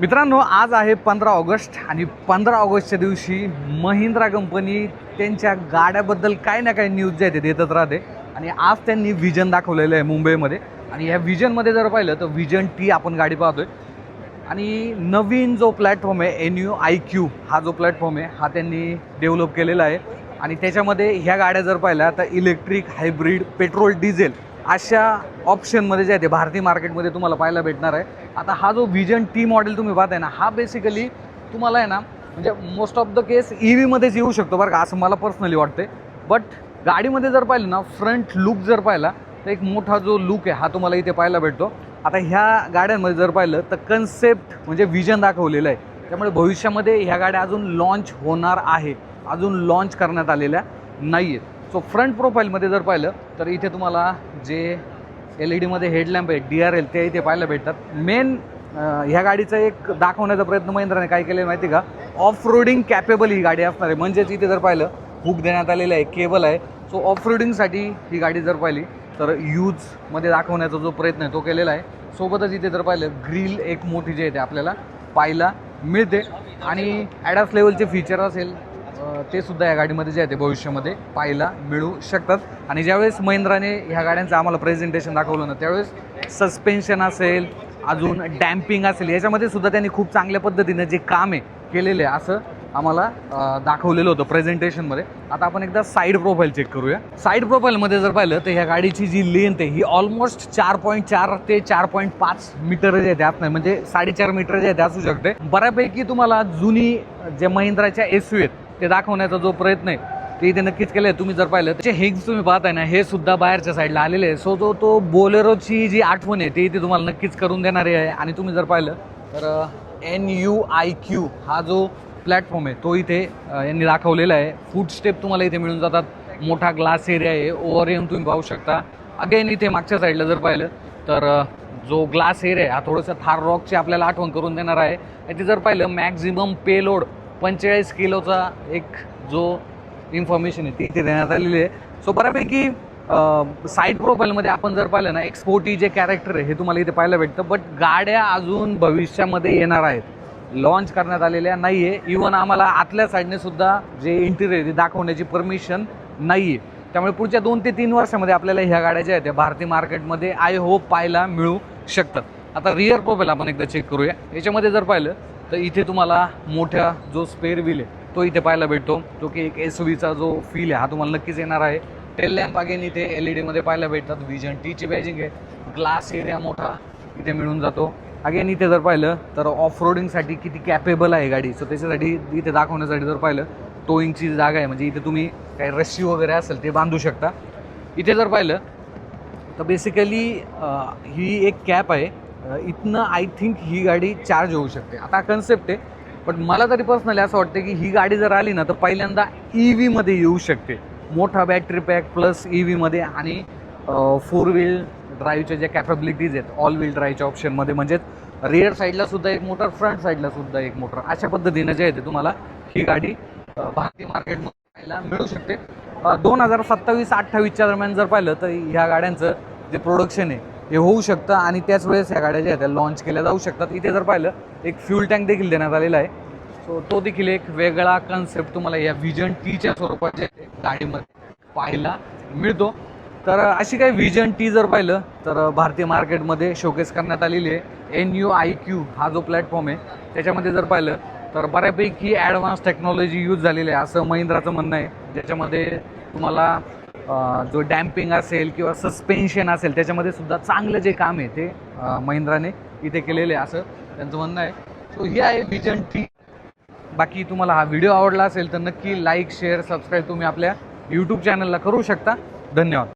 मित्रांनो आज आहे पंधरा ऑगस्ट आणि पंधरा ऑगस्टच्या दिवशी महिंद्रा कंपनी त्यांच्या गाड्याबद्दल काय ना काय न्यूज जे आहे ते देतच राहते. आणि आज त्यांनी विजन दाखवलेलं आहे मुंबईमध्ये. आणि ह्या विजनमध्ये जर पाहिलं तर विजन टी आपण गाडी पाहतोय. आणि नवीन जो प्लॅटफॉर्म आहे एन यू आय क्यू हा जो प्लॅटफॉर्म आहे हा त्यांनी डेव्हलप केलेला आहे. आणि त्याच्यामध्ये ह्या गाड्या जर पाहिल्या तर इलेक्ट्रिक हायब्रिड पेट्रोल डिझेल अशा ऑप्शनमध्ये जे आहे ते भारतीय मार्केटमध्ये तुम्हाला पाहायला भेटणार आहे. आता हा जो विजन टी मॉडेल तुम्ही पाहताय ना हा बेसिकली तुम्हाला आहे ना म्हणजे most of the case E व्हीमध्येच येऊ शकतो बरं का असं मला पर्सनली वाटते बट गाडीमध्ये जर पाहिलं ना फ्रंट लुक जर पाहिला तर एक मोठा जो लुक आहे हा तुम्हाला इथे पाहायला भेटतो. आता ह्या गाड्यांमध्ये जर पाहिलं तर कन्सेप्ट म्हणजे विजन दाखवलेलं आहे. त्यामुळे भविष्यामध्ये ह्या गाड्या अजून लॉन्च होणार आहे. अजून लॉन्च करण्यात आलेल्या नाही आहेत सो फ्रंट प्रोफाईलमध्ये जर पाहिलं तर इथे तुम्हाला जे एल ई डीमध्ये हेडलॅम्प आहे डी आर एल ते इथे पाहायला भेटतात. मेन ह्या गाडीचा एक दाखवण्याचा प्रयत्न महिंद्राने काय केलं माहिती का? ऑफ रोडिंग कॅपेबल ही गाडी असणार आहे. म्हणजेच इथे जर पाहिलं हुक देण्यात आलेलं आहे केबल आहे. सो ऑफ रोडिंगसाठी ही गाडी जर पाहिली तर यूजमध्ये दाखवण्याचा जो प्रयत्न आहे तो केलेला आहे. सोबतच इथे जर पाहिलं ग्रिल एक मोठी जी आहे ते आपल्याला पाहायला मिळते. आणि ॲडास लेवलचे फीचर असेल ते सुद्धा या गाडीमध्ये जे आहे ते भविष्यामध्ये पाहायला मिळू शकतात. आणि ज्यावेळेस महिंद्राने ह्या गाड्यांचं आम्हाला प्रेझेंटेशन दाखवलं ना त्यावेळेस सस्पेन्शन असेल अजून डॅम्पिंग असेल याच्यामध्ये सुद्धा त्यांनी खूप चांगल्या पद्धतीनं जे काम आहे केलेलं आहे असं आम्हाला दाखवलेलं होतं प्रेझेंटेशनमध्ये आता आपण एकदा साईड प्रोफाईल चेक करूया. साईड प्रोफाईलमध्ये जर पाहिलं तर ह्या गाडीची जी लेंथ आहे ही ऑलमोस्ट चार पॉईंट चार ते चार पॉईंट पाच मीटर जे आहे नाही म्हणजे साडेचार मीटर जे आहे ते असू शकते. बऱ्यापैकी तुम्हाला जुनी जे महिंद्राच्या एस यू आहेत ते दाखवण्याचा जो प्रयत्न आहे ते इथे नक्कीच केलं आहे तुम्ही जर पाहिलं त्याचे हिग्स तुम्ही पाहताय ना हे सुद्धा बाहेरच्या साईडला आलेले आहे सो जो तो बोलेरोची जी आठवण आहे ती इथे तुम्हाला नक्कीच करून देणारी आहे. आणि तुम्ही जर पाहिलं तर एन यू आय क्यू हा जो प्लॅटफॉर्म आहे तो इथे यांनी दाखवलेला आहे. फूड स्टेप तुम्हाला इथे मिळून जातात. मोठा ग्लास एरिया आहे. ओव्हर येऊन तुम्ही पाहू शकता. अगेन इथे मागच्या साईडला जर पाहिलं तर जो ग्लास एरिया आहे हा थोडंसं थार रॉकची आपल्याला आठवण करून देणार आहे. इथे जर पाहिलं मॅक्झिमम पेलोड पंचेचाळीस किलोचा एक जो इन्फॉर्मेशन आहे ती इथे देण्यात आलेली आहे. सो बऱ्यापैकी साईड प्रोफाईलमध्ये आपण जर पाहिलं ना एक्सपोर्टी जे कॅरेक्टर आहे हे तुम्हाला इथे पाहायला भेटतं. बट गाड्या अजून भविष्यामध्ये येणार आहेत. लॉन्च करण्यात आलेल्या नाही आहे इवन आम्हाला आतल्या साईडने सुद्धा जे इंटिरियर दाखवण्याची परमिशन नाही आहे त्यामुळे पुढच्या दोन ते तीन वर्षामध्ये आपल्याला ह्या गाड्या ज्या आहेत त्या भारतीय मार्केटमध्ये आय होप पाहायला मिळू शकतात. आता रिअर प्रोफाईल आपण एकदा चेक करूया. याच्यामध्ये जर पाहिलं तर इथे तुम्हाला मोठ्या जो स्पेअर व्हील आहे तो इथे पाहायला भेटतो. जो की एक एस व्हीचा जो फील आहे हा तुम्हाला नक्कीच येणार आहे. टेल लॅम्प अगेन इथे एल ई डीमध्ये पाहायला भेटतात. व्हिजन टीची बॅजिंग आहे. ग्लास एरिया मोठा इथे मिळून जातो. अगेन इथे जर पाहिलं तर ऑफ रोडिंगसाठी किती कॅपेबल आहे गाडी. सो त्याच्यासाठी इथे दाखवण्यासाठी जर पाहिलं टोईंगची जागा आहे म्हणजे इथे तुम्ही काही रस्सी वगैरे असेल ते बांधू शकता. इथे जर पाहिलं तर बेसिकली ही एक कॅप आहे. इथनं आय थिंक ही गाडी चार्ज होऊ शकते. आता कन्सेप्ट आहे पण मला तरी पर्सनली असं वाटतं की ही गाडी जर आली ना तर पहिल्यांदा ई व्हीमध्ये येऊ शकते. मोठा बॅटरी पॅक प्लस ई व्हीमध्ये आणि फोर व्हील ड्राईव्हच्या ज्या कॅपेबिलिटीज आहेत ऑल व्हील ड्राईव्हच्या ऑप्शनमध्ये म्हणजेच रिअर साईडला सुद्धा एक मोटर फ्रंट साईडला सुद्धा एक मोटर. अशा पद्धतीनं जे आहे ते तुम्हाला ही गाडी भारतीय मार्केटमध्ये पाहायला मिळू शकते. दोन हजार सत्तावीस अठ्ठावीसच्या दरम्यान जर पाहिलं तर ह्या गाड्यांचं जे प्रोडक्शन आहे हे होऊ शकतं आणि त्याच वेळेस ह्या गाड्या ज्या आहेत त्या लॉन्च केल्या जाऊ शकतात. इथे जर पाहिलं एक फ्यूल टँक देखील देण्यात आलेला आहे. सो तो देखील एक वेगळा कन्सेप्ट तुम्हाला या व्हिजन टीच्या स्वरूपात जे गाडीमध्ये पाहायला मिळतो. तर अशी काही व्हिजन टी जर पाहिलं तर भारतीय मार्केटमध्ये शोकेस करण्यात आलेली आहे. एन यू आय क्यू हा जो प्लॅटफॉर्म आहे त्याच्यामध्ये जर पाहिलं तर बऱ्यापैकी ॲडव्हान्स टेक्नॉलॉजी यूज झालेली आहे. असं महिंद्राचं म्हणणं आहे. ज्याच्यामध्ये तुम्हाला जो डॅम्पिंग असेल किंवा सस्पेन्शन असेल त्याच्यामध्ये सुद्धा चांगलं जे काम आहे ते महिंद्राने इथे केलेले आहे असं त्यांचं म्हणणं आहे. सो ही आहे विजन टी बाकी तुम्हाला हा व्हिडिओ आवडला असेल तर नक्की लाईक शेअर सबस्क्राईब तुम्ही आपल्या यूट्यूब चॅनलला करू शकता. धन्यवाद.